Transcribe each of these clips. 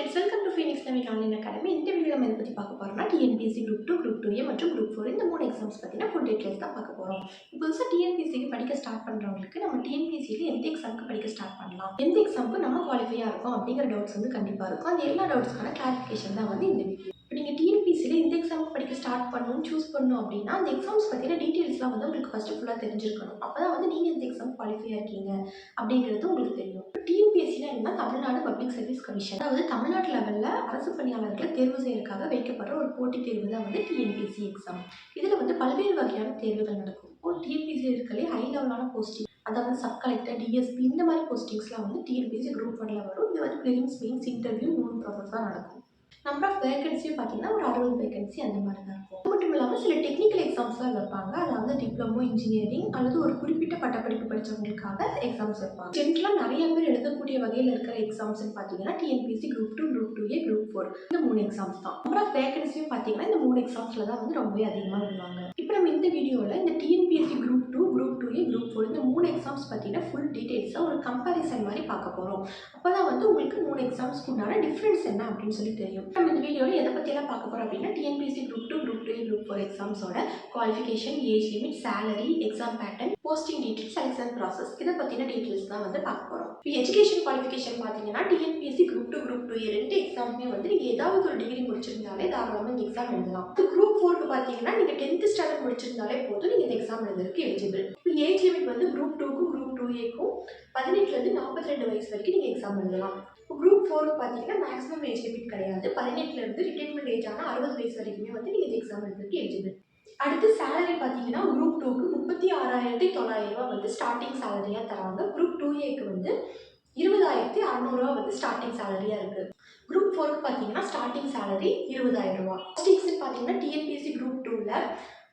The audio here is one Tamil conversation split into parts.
ஸ்டூடெண்ட்ஸ் வெல்கம் டு ஃபீனிக்ஸ் நமிக் ஆன்லைன் அகாடமி இந்த வீடியோ நம்ம இதை பற்றி பார்க்க போகிறோம்னா TNPSC group two group two A மற்றும் குரூப் ஃபோர் இந்த மூணு எக்ஸாம்ஸ் பார்த்தீங்கன்னா ஃபுல் டீட்டெயில்ஸ் தான் பார்க்க போகிறோம் புதுசாக டிஎன்பிஎஸ்சிக்கு படிக்க ஸ்டார்ட் பண்ணுறவங்களுக்கு நம்ம டிஎன்பிசியில் எந்த எக்ஸாமுக்கு படிக்க ஸ்டார்ட் பண்ணலாம்? எந்த எக்ஸாமுக்கு நம்ம குவாலிஃபையாக இருக்கும் அப்படிங்கிற டவுட்ஸ் வந்து கண்டிப்பாக இருக்கும். அந்த எல்லா டவுட்ஸ்க்கான கிளாரிஃபிகேஷன் தான் வந்து இந்த வீடியோ இது இந்த எக்ஸாமுக்கு படிக்க ஸ்டார்ட் பண்ணணும் சூஸ் பண்ணணும் அப்படின்னா அந்த எக்ஸாம்ஸ் பற்றின டீட்டெயில்ஸ்லாம் வந்து உங்களுக்கு ஃபஸ்ட்டு ஃபுல்லாக தெரிஞ்சிருக்கணும். அப்போ தான் வந்து நீங்கள் இந்த எக்ஸாம் குவாலிஃபை இருக்கீங்க அப்படிங்கிறது உங்களுக்கு தெரியும். டிஎன்பிஎஸ்சினா என்ன தமிழ்நாடு பப்ளிக் சர்வீஸ் கமிஷன் அதாவது தமிழ்நாட்டு லெவலில் அரசு பணியாளர்களை தேர்வு செய்யறதுக்காக வைக்கப்படுற ஒரு போட்டித் தேர்வு தான் வந்து டிஎன்பிஎஸ்சி எக்ஸாம் இதில் வந்து பல்வேறு வகையான தேர்வுகள் நடக்கும். இப்போ டிஎன்பிஎஸ்சி இருக்கலே ஹை லெவலான போஸ்டிங் அதாவது சப் கலெக்டர் டிஎஸ்பி இந்த மாதிரி போஸ்டிங்ஸ்லாம் வந்து டிஎன்பிஎஸ்சி குரூப் ஒன்ல வரும். இது வந்து ப்ரிலிம்ஸ் மெயின்ஸ் இன்டர்வியூ மூணு ப்ராசஸ் தான் நடக்கும். நம்பர் ஆஃப் வேகன்சியும் பார்த்தீங்கன்னா ஒரு அறுபது வேகன்சி அந்த மாதிரி தான் இருக்கும். அது மட்டும் இல்லாமல் சில டெக்னிக்கல் எக்ஸாம்ஸ்லாம் வைப்பாங்க. அதாவது டிப்ளமோ இன்ஜினியரிங் அல்லது ஒரு குறிப்பிட்ட பட்டப்படிப்பு படித்தவங்களுக்காக எக்ஸாம்ஸ் வைப்பாங்க. ஜென்ரலாக நிறைய பேர் எழுதக்கூடிய வகையில் இருக்கிற எக்ஸாம்ஸ்னு பார்த்தீங்கன்னா TNPSC group two group two A group four இந்த மூணு எக்ஸாம்ஸ் தான். நம்பர் ஆஃப் வேகன்சியும் பார்த்தீங்கன்னா இந்த மூணு எக்ஸாம்ஸில் தான் வந்து ரொம்பவே அதிகமாக வருவாங்க. இப்போ நம்ம இந்த வீடியோவில் இந்த TNPSC group two group two A group four இந்த மூணு எக்ஸாம்ஸ் பார்த்தீங்கன்னா ஃபுல் டீட்டெயில்ஸாக ஒரு கம்பேரிசன் மாதிரி பார்க்க போகிறோம் அப்போ தான் வந்து உங்களுக்கு மூணு எக்ஸாம்ஸ்க்கு உண்டான டிஃப்ரென்ஸ் என்ன அப்படின்னு சொல்லி தெரியும். நம்ம இந்த வீடியோவில் எதை பற்றியெல்லாம் பார்க்க போகிறோம் அப்படின்னா TNPSC group two group two group four எக்ஸாம்ஸோட qualification age limit salary exam pattern posting details selection process இதை பற்றின டீட்டெயில்ஸ் தான் வந்து பார்க்க போகிறோம் இப்போ எஜுகேஷன் குவாலிஃபிகேஷன் பார்த்தீங்கன்னா TNPSC group two group two ரெண்டு எக்ஸாமுமே வந்து நீங்கள் ஏதாவது ஒரு டிகிரி முடிச்சிருந்தாலே தாராளமாக இந்த எக்ஸாம் எழுதலாம். குரூப் ஃபோருக்கு பார்த்தீங்கன்னா நீங்கள் டென்த்து ஸ்டாண்டர்ட் முடிச்சிருந்தாலே போதும். நீங்கள் இந்த எக்ஸாம் எழுதுறதுக்கு எலிஜிபிள் இப்போ ஏஜ் லிமிட் வந்து குரூப் டூக்கும் குரூப் டூ ஏக்கும் பதினெட்டுலேருந்து நாற்பத்தி ரெண்டு வயசு வரைக்கும் நீங்கள் எக்ஸாம் எழுதலாம். இப்போ குரூப் ஃபோருக்கு பார்த்தீங்கன்னா மேக்ஸிமம் ஏஜ் லிமிட் கிடையாது. பதினெட்டுலேருந்து ரிட்டைர்மெண்ட் ஏஜ் ஆனால் அறுபது வயசு வரைக்குமே வந்து நீங்கள் இந்த எக்ஸாம் எழுதுறதுக்கு எலிஜிபிள் அடுத்து சேலரி பார்த்தீங்கன்னா குரூப் டூக்கு முப்பத்தி ஆறாயிரத்தி தொள்ளாயிரம் ரூபா வந்து ஸ்டார்டிங் சேலரியாக தராங்க. குரூப் டூ ஏக்கு வந்து இருபதாயிரத்தி அறநூறுவா வந்து ஸ்டார்டிங் சேலரியாக இருக்குது குரூப் ஃபோருக்கு பார்த்தீங்கன்னா ஸ்டார்டிங் சேலரி இருபதாயிரம் ரூபா. போஸ்டிங்ஸ்னு பார்த்தீங்கன்னா டிஎன்பிஎஸ்சி குரூப் டூவில்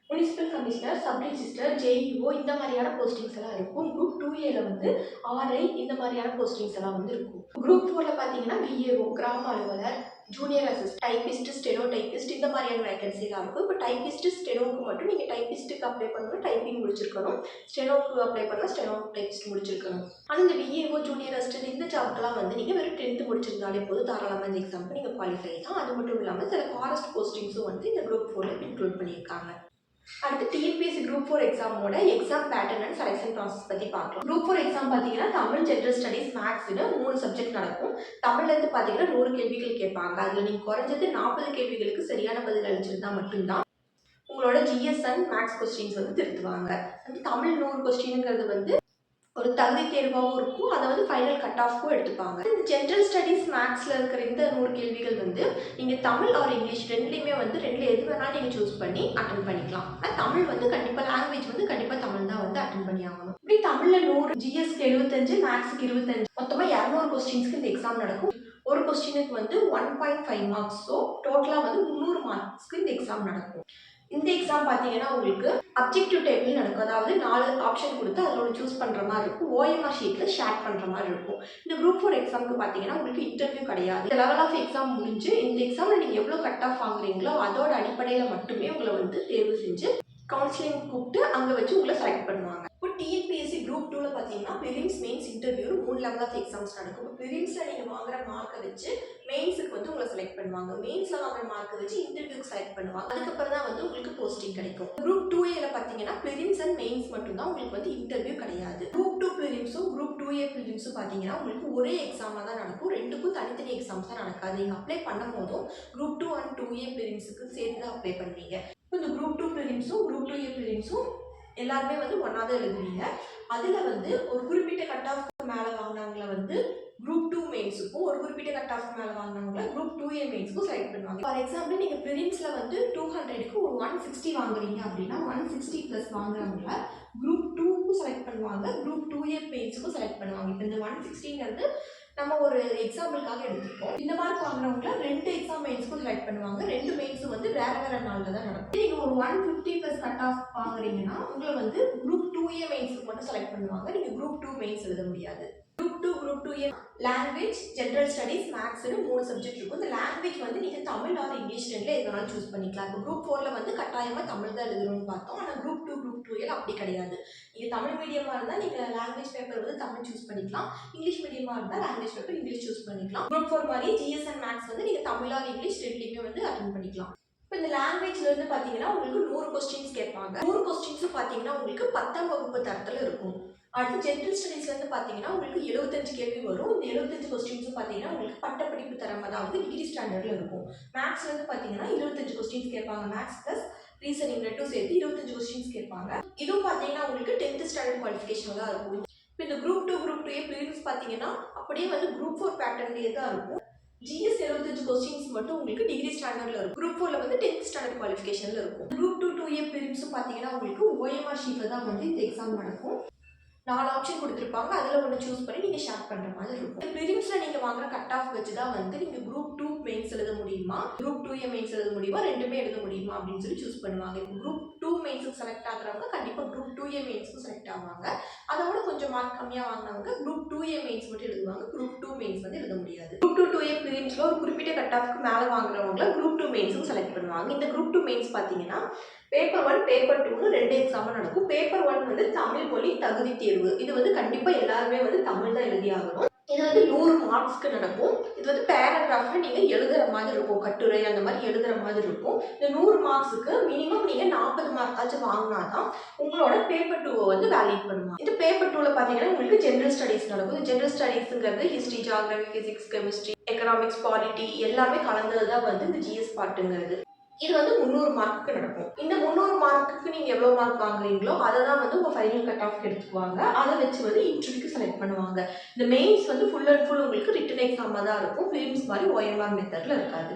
municipal commissioner sub register JEO இந்த மாதிரியான போஸ்டிங்ஸ் எல்லாம் இருக்கும். குரூப் டூ ஏல வந்து ஆர்ஐ இந்த மாதிரியான போஸ்டிங்ஸ் எல்லாம் வந்து இருக்கும். குரூப் ஃபோரில் பார்த்தீங்கன்னா பிஏஓ கிராம அலுவலர் junior assist typist steno typist இந்த மாதிரியான வேகன்சிலாம் இருக்கும். இப்போ டைபிஸ்ட் ஸ்டெனோக்கு மட்டும் நீங்கள் டைபிஸ்ட்டுக்கு அப்ளை பண்ணணும் டைப்பிங் முடிச்சிருக்கணும். ஸ்டெனோக்கு அப்ளை பண்ணால் ஸ்டெனோ டைபிஸ்ட் முடிச்சிருக்கணும். ஆனால் இந்த விஏஓ ஜூனியர் அசிஸ்டன்ட் இந்த ஜாப்க்கெல்லாம் வந்து நீங்கள் வெறும் டென்த்து முடிச்சிருந்தாலே போதும். தாராளமாக இந்த எக்ஸாமுக்கு நீங்கள் குவாலிஃபை தான் அது மட்டும் இல்லாமல் சில ஃபாரஸ்ட் போஸ்டிங்ஸும் வந்து இந்த குரூப் ஃபோரில் இன்க்ளூட் பண்ணியிருக்காங்க. அடுத்து TNPSC group four எக்ஸாமோட exam pattern and selection process பற்றி பார்க்கலாம். குரூப் ஃபோர் எக்ஸாம் பார்த்தீங்கன்னா தமிழ் ஜென்ரல் ஸ்டடீஸ் மேக்ஸ்னு மூணு சப்ஜெக்ட் நடக்கும். தமிழ்லேருந்து பார்த்தீங்கன்னா நூறு கேள்விகள் கேட்பாங்க. அதில் நீங்கள் குறைஞ்சது நாற்பது கேள்விகளுக்கு சரியான பதில் அளிச்சிருந்தா மட்டும்தான் உங்களோட ஜிஎஸ்என் மேக்ஸ் கொஸ்டின்ஸ் வந்து திருத்துவாங்க. தமிழ் நூறு கொஸ்டினுங்கிறது வந்து ஒரு தகுதி தேர்வாகவும் இருக்கும். அதை வந்து ஃபைனல் கட் ஆஃப்க்கும் எடுத்துப்பாங்க. இந்த ஜென்ரல் ஸ்டடீஸ் மேக்ஸில் இருக்கிற இந்த நூறு கேள்விகள் வந்து நீங்கள் தமிழ் ஆர் இங்கிலீஷ் ரெண்டுலேயுமே வந்து ரெண்டில் எது வேணாலும் நீங்கள் சூஸ் பண்ணி அட்டன் பண்ணிக்கலாம். ஆனால் தமிழ் வந்து கண்டிப்பாக லாங்குவேஜ் வந்து கண்டிப்பாக தமிழ் தான் வந்து அட்டன் பண்ணி ஆகணும். இப்படி தமிழில் நூறு ஜிஎஸ்க்கு எழுபத்தஞ்சு மேக்ஸுக்கு இருபத்தஞ்சு மொத்தமாக இரநூறு கொஸ்டின்ஸ்க்கு இந்த எக்ஸாம் நடக்கும். ஒரு கொஸ்டினுக்கு வந்து one point five marks so டோட்டலாக வந்து முந்நூறு மார்க்ஸ்க்கு இந்த எக்ஸாம் நடக்கும். இந்த எக்ஸாம் பார்த்தீங்கன்னா உங்களுக்கு அப்ஜெக்டிவ் டைப்ல நடக்கும். அதாவது நாலு ஆப்ஷன் கொடுத்து அதில் ஒன்று சூஸ் பண்ணுற மாதிரி இருக்கும். ஓஎம்ஆர் ஷீட்டில் ஷேர் பண்ணுற மாதிரி இருக்கும். இந்த குரூப் ஃபோர் எக்ஸாமுக்கு பார்த்தீங்கன்னா உங்களுக்கு இன்டர்வியூ கிடையாது. இந்த லெவல் ஆஃப் எக்ஸாம் முடிஞ்சு இந்த எக்ஸாமில் நீங்கள் எவ்வளோ கட் ஆஃப் வாங்குறீங்களோ அதோட அடிப்படையில் மட்டுமே உங்களை வந்து தேர்வு செஞ்சு கவுன்சிலிங் கூப்பிட்டு அங்கே வச்சு உங்களை செலக்ட் பண்ணுவாங்க இப்போ டிஎன்பிஎஸ்சி குரூப் டூவில் பார்த்தீங்கன்னா மெயின்ஸ் இன்டர்வியூ மூணு லெவல் ஆஃப் எக்ஸாம்ஸ் நடக்கும். இப்போ ப்ரிலிம்ஸில் நீங்கள் வாங்குற மார்க்கை வச்சு மெயின்ஸுக்கு வந்து உங்களை செலக்ட் பண்ணுவாங்க. மெயின்ஸில் வாங்குற மார்க்கை வச்சு இன்டர்வியூக்கு செலக்ட் பண்ணுவாங்க. அதுக்கப்புறம் தான் வந்து உங்களுக்கு போஸ்டிங் கிடைக்கும். குரூப் டூ ஏல பார்த்தீங்கன்னா ப்ரிலிம்ஸ் அண்ட் மெயின்ஸ் மட்டும்தான் உங்களுக்கு வந்து இன்டர்வியூ கிடையாது. குரூப் டூ ப்ரிலிம்ஸும் குரூப் டூ ஏ பிலிம்ஸும் பார்த்தீங்கன்னா உங்களுக்கு ஒரே எக்ஸாமாக தான் நடக்கும். ரெண்டுக்கும் தனித்தனி எக்ஸாம்ஸ் தான் நடக்காது. நீங்கள் அப்ளை பண்ணும் போதும் group two and two A ப்ரிலிம்ஸுக்கு சேர்ந்து தான் அப்ளை பண்ணுவீங்க. இந்த குரூப் டூ ப்ரிலிம்ஸும் குரூப் டூ ஏ பிலிம்ஸும் எல்லாருமே வந்து ஒன்றா தான் எழுதுவீங்க. அதில் வந்து ஒரு குறிப்பிட்ட கட் ஆஃப் மேலே வாங்கினவங்கள வந்து குரூப் டூ மெயின்ஸுக்கும் ஒரு குறிப்பிட்ட கட் ஆஃப் மேலே வாங்கினவங்கள குரூப் டூ ஏ மெயின்ஸுக்கும் செலக்ட் பண்ணுவாங்க. ஃபார் எக்ஸாம்பிள் நீங்கள் ப்ரிலிம்ஸில் வந்து டூ ஹண்ட்ரடுக்கு ஒரு ஒன் சிக்ஸ்டி வாங்குறீங்க அப்படின்னா ஒன் சிக்ஸ்டி ப்ளஸ் வாங்குறவங்கள குரூப் டூக்கும் செலக்ட் பண்ணுவாங்க குரூப் டூ ஏ மெயின்ஸுக்கும் செலக்ட் பண்ணுவாங்க. இப்போ இந்த ஒன் சிக்ஸ்டிங்கிறது நம்ம ஒரு எக்ஸாம்பிளுக்காக எடுத்துப்போம். இந்த மார்க் வாங்குறவங்கள ரெண்டு எக்ஸாம் மெயின்ஸ்க்கும் செலக்ட் பண்ணுவாங்க. ரெண்டு மெயின்ஸும் வந்து வேற வேற நாளில் தான் நடக்கும். நீங்கள் ஒரு one fifty plus cut off வாங்குறீங்கன்னா உங்களை வந்து குரூப் டூ ஏ மெயின்ஸுக்கு மட்டும் செலக்ட் பண்ணுவாங்க. நீங்கள் குரூப் டூ மெயின்ஸ் எழுத முடியாது. Group two group two A language general studies மேக்ஸ்னு மூணு சப்ஜெக்ட் இருக்கும். இந்த லாங்குவேஜ் வந்து நீங்கள் தமிழ் ஆர் இங்கிலீஷ் ரெண்டில் எதுனாலும் சூஸ் பண்ணிக்கலாம். இப்போ குரூப் ஃபோரில் வந்து கட்டாயமாக தமிழ் தான் எழுதணும்னு பார்த்தோம். ஆனால் குரூப் டூ டுவெல் அப்படி கிடையாது. நீங்கள் தமிழ் மீடியமாக இருந்தால் நீங்கள் லாங்குவேஜ் பேப்பர் வந்து தமிழ் சூஸ் பண்ணிக்கலாம். இங்கிலீஷ் மீடியமாக இருந்தால் லாங்குவேஜ் பேப்பர் இங்கிலீஷ் சூஸ் பண்ணிக்கலாம். குரூப் ஃபோர் மாதிரி ஜிஎஸ் அண்ட் மேக்ஸ் வந்து நீங்கள் தமிழ் ஆர் இங்கிலீஷ் ரெண்டுலேயுமே வந்து அட்டன் பண்ணிக்கலாம். இப்போ இந்த லாங்குவேஜ்ல இருந்து பார்த்தீங்கன்னா உங்களுக்கு நூறு கொஸ்டின்ஸ் கேட்பாங்க. நூறு கொஸ்டின்ஸும் பார்த்தீங்கன்னா உங்களுக்கு பத்தாம் வகுப்பு தரத்தில் இருக்கும். அடுத்து ஜென்ரல் ஸ்டடீஸ்லேருந்து பார்த்தீங்கன்னா உங்களுக்கு எழுபத்தஞ்சு கேள்வி வரும். இந்த எழுபத்தஞ்சு கொஸ்டின்ஸும் பார்த்தீங்கன்னா உங்களுக்கு பட்டப்படிப்பு தரம் அதாவது டிகிரி ஸ்டாண்டர்டில் இருக்கும். மேக்ஸ்ல இருந்து பார்த்தீங்கன்னா இருபத்தஞ்சு கொஸ்டின்ஸ் கேட்பாங்க. மேக்ஸ் ப்ளஸ் ரீசனிங் ரெண்டும் சேர்த்து இருபத்தஞ்சு கொஸ்டின்ஸ் கேட்பாங்க. இதுவும் பார்த்தீங்கன்னா உங்களுக்கு டென்த் ஸ்டாண்டர்ட் குவாலிஃபிகேஷன் தான் இருக்கும். இப்போ இந்த group two group two previous பார்த்தீங்கன்னா அப்படியே வந்து குரூப் ஃபோர் பேட்டர்ன்லேயே தான் இருக்கும். ஜிஎஸ் எழுபத்தஞ்சு கொஸ்டின்ஸ் மட்டும் உங்களுக்கு டிகிரி ஸ்டாண்டர்டில் இருக்கும். குரூப் ஃபோரில் வந்து டென்த் ஸ்டாண்டர்ட் குவாலிஃபிகேஷனில் இருக்கும். குரூப் டூ டூ ஏ பிரிம்ஸும் பார்த்தீங்கன்னா உங்களுக்கு ஓஎம்ஆர் ஷீட்டில் தான் வந்து இந்த எக்ஸாம் நடக்கும். நாலு ஆப்ஷன் கொடுத்துருப்பாங்க. அதில் ஒன்று சூஸ் பண்ணி நீங்கள் ஷேர் பண்ணுற மாதிரி இருக்கும். ப்ரிலிம்ஸில் நீங்கள் வாங்குற கட் ஆஃப் வச்சு தான் வந்து நீங்கள் குரூப் டூ மெயின்ஸ் எழுத முடியுமா? குரூப் டூ ஏ மெயின்ஸ் எழுத முடியுமா? ரெண்டுமே எழுத முடியுமா? அப்படின்னு சொல்லி சூஸ் பண்ணுவாங்க. குரூப் டூ மெயின்ஸுக்கு செலக்ட் ஆகுறவங்க கண்டிப்பாக குரூப் டூ ஏ மெயின்ஸ்க்கு செலக்ட் ஆவாங்க. அதை விட கொஞ்சம் மார்க் கம்மியாக வாங்கினவங்க குரூப் டூ ஏ மெயின்ஸ் மட்டும் எழுதுவாங்க. குரூப் டூ மெயின்ஸ் வந்து எழுத முடியாது. குரூப் டூ டூ ஏ ப்ரிலிம்ஸில் ஒரு குறிப்பிட்ட கட் ஆஃப்க்கு மேலே வாங்குறவங்கள குரூப் டூ மெயின்ஸும் செலக்ட் பண்ணுவாங்க. இந்த குரூப் டூ மெயின்ஸ் பார்த்தீங்கன்னா பேப்பர் ஒன் பேப்பர் டூன்னு ரெண்டு எக்ஸாமும் நடக்கும். பேப்பர் ஒன் வந்து தமிழ் மொழி தகுதி தேர்வு. இது வந்து கண்டிப்பாக எல்லாருமே வந்து தமிழ் தான் எழுதி ஆகணும் இது வந்து நூறு மார்க்ஸ்க்கு நடக்கும். இது வந்து பேராகிராஃபில் நீங்கள் எழுதுகிற மாதிரி இருக்கும். கட்டுரை அந்த மாதிரி எழுதுகிற மாதிரி இருக்கும். இந்த நூறு மார்க்ஸுக்கு மினிமம் நீங்கள் நாற்பது மார்க்காச்சும் வாங்கினா தான் உங்களோட பேப்பர் டூவை வந்து வேலிட் பண்ணுவாங்க. இந்த பேப்பர் டூவில் பார்த்தீங்கன்னா உங்களுக்கு ஜென்ரல் ஸ்டடீஸ் நடக்கும். இந்த general ஸ்டடீஸுங்கிறது history geography physics chemistry economics polity எல்லாமே கலந்தது தான் வந்து இந்த ஜிஎஸ் பார்ட்டுங்கிறது இது வந்து முந்நூறு மார்க்குக்கு நடக்கும். இந்த முந்நூறு மார்க்குக்கு நீங்கள் எவ்வளோ மார்க் வாங்குறீங்களோ அதை தான் வந்து உங்கள் ஃபைனல் கட் ஆஃப் எடுத்துக்குவாங்க. அதை வச்சு வந்து இன்டர்வியூக்கு செலக்ட் பண்ணுவாங்க. இந்த மெயின்ஸ் வந்து ஃபுல் அண்ட் ஃபுல் உங்களுக்கு ரிட்டன் எக்ஸாமாக தான் இருக்கும். ஃபிலிம்ஸ் மாதிரி ஓஎம்ஆர் மெத்தடில் இருக்காது.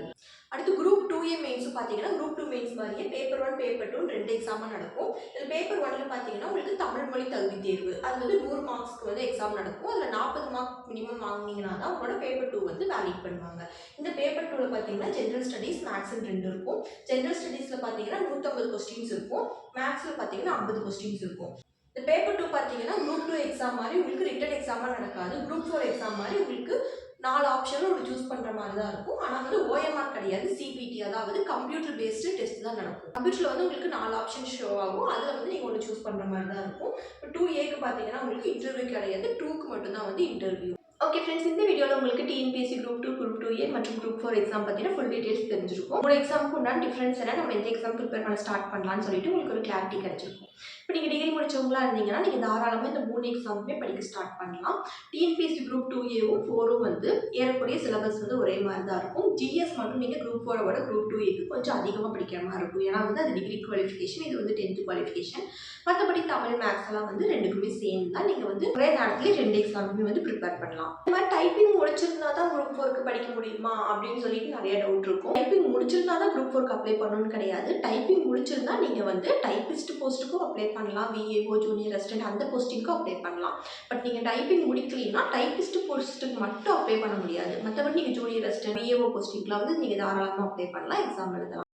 அடுத்து குரூப் டூ ஏ மெயின்ஸும் பார்த்தீங்கன்னா குரூப் டூ மெயின்ஸ் மாதிரியே பேப்பர் ஒன் பேப்பர் டூ ரெண்டு எக்ஸாமும் நடக்கும். இதில் பேப்பர் ஒன்ல பார்த்தீங்கன்னா உங்களுக்கு தமிழ் மொழி தகுதி தேர்வு. அது வந்து நூறு மார்க்ஸ்க்கு வந்து எக்ஸாம் நடக்கும். அதில் நாற்பது மார்க் மினிமம் வாங்கினீங்கன்னா தான் உங்களோட பேப்பர் டூ வந்து வேலிட் பண்ணுவாங்க. இந்த பேப்பர் டூவில் பார்த்தீங்கன்னா ஜென்ரல் ஸ்டடீஸ் மேக்ஸ்னு ரெண்டு இருக்கும். ஜென்ரல் ஸ்டடீஸில் பார்த்தீங்கன்னா நூற்றம்பது கொஸ்டின்ஸ் இருக்கும். மேக்ஸில் பார்த்தீங்கன்னா ஐம்பது கொஸ்டின்ஸ் இருக்கும். இந்த பேப்பர் டூ பார்த்தீங்கன்னா குரூப் டூ எக்ஸாம் மாதிரி உங்களுக்கு ரிட்டன் எக்ஸாமாக நடக்காது. குரூப் ஃபோர் எக்ஸாம் மாதிரி உங்களுக்கு நாலு ஆப்ஷனும் ஒரு சூஸ் பண்ணுற மாதிரி தான் இருக்கும். ஆனால் வந்து ஓஎம்ஆர் கிடையாது. சிபிடி அதாவது கம்ப்யூட்டர் பேஸ்டு டெஸ்ட் தான் நடக்கும். கம்ப்யூட்டரில் வந்து உங்களுக்கு நாலு ஆப்ஷன் ஷோ ஆகும். அதில் வந்து நீங்கள் ஒன்று சூஸ் பண்ணுற மாதிரி தான் இருக்கும். இப்போ டூ ஏக்கு பார்த்தீங்கன்னா உங்களுக்கு இன்டர்வியூ கிடையாது. டூக்கு மட்டும்தான் வந்து இன்டர்வியூ ஓகே ஃப்ரெண்ட்ஸ் இந்த வீடியோவில் உங்களுக்கு TNPSC group two group two A மற்றும் குரூப் ஃபோர் எக்ஸாம் பார்த்தீங்கன்னா ஃபுல் டீடைல்ஸ் தெரிஞ்சிருக்கும். ஒரு எக்ஸாமுக்கு உண்டான டிஃப்ரென்ஸ் என்ன? நம்ம எந்த எக்ஸாம் ப்ரிப்பேர் பண்ண ஸ்டார்ட் பண்ணலாம்னு சொல்லிட்டு உங்களுக்கு ஒரு கிளாரிட்டி கிடைச்சிருக்கும். இப்போ நீங்கள் டிகிரி முடிச்சவங்களா இருந்தீங்கன்னா நீங்கள் தாராளமாக இந்த மூணு எக்ஸாமுமே படிக்க ஸ்டார்ட் பண்ணலாம். டிஎன்பிஎஸ்சி குரூப் டூ ஏவும் ஃபோரும் வந்து ஏறக்குறைய சிலபஸ் வந்து ஒரே மாதிரி தான் இருக்கும் ஜிஎஸ் மட்டும் நீங்கள் குரூப் ஃபோரை விட குரூப் டூ ஏக்கு கொஞ்சம் அதிகமாக படிக்கிற மாதிரி இருக்கும். ஏன்னா வந்து அது டிகிரி குவாலிஃபிகேஷன் இது வந்து டென்த்து குவாலிஃபிகேஷன் மற்றபடி தமிழ் மேக்ஸ் எல்லாம் வந்து ரெண்டுக்குமே சேம் தான். நீங்கள் வந்து ஒரே நேரத்தில் ரெண்டு எக்ஸாமுமே வந்து ப்ரிப்பேர் பண்ணலாம். இந்த மாதிரி டைப்பிங் முடிச்சிருந்தா தான் குரூப் ஃபோருக்கு படிக்க முடியுமா அப்படின்னு சொல்லிட்டு நிறைய டவுட் இருக்கும். டைப்பிங் முடிச்சிருந்தா தான் குரூப் ஃபோருக்கு அப்ளை பண்ணணும்னு கிடையாது. டைப்பிங் முடிச்சிருந்தா நீங்கள் வந்து டைப்பிஸ்ட் போஸ்ட்டுக்கும் அப்ளை பண்ணலாம் விஏஓ ஜூனியர் அசிஸ்டன்ட் அந்த போஸ்டிங்க்கும் அப்ளை பண்ணலாம். பட் நீங்கள் டைப்பிங் முடிக்கலைன்னா டைப்பிஸ்ட் போஸ்ட்டுக்கு மட்டும் அப்ளை பண்ண முடியாது. மற்றபடி நீங்கள் ஜூனியர் அசிஸ்டன்ட் விஏஓ போஸ்டிங்லாம் வந்து நீங்கள் தாராளமாக அப்ளை பண்ணலாம் எக்ஸாம் எழுதலாம்.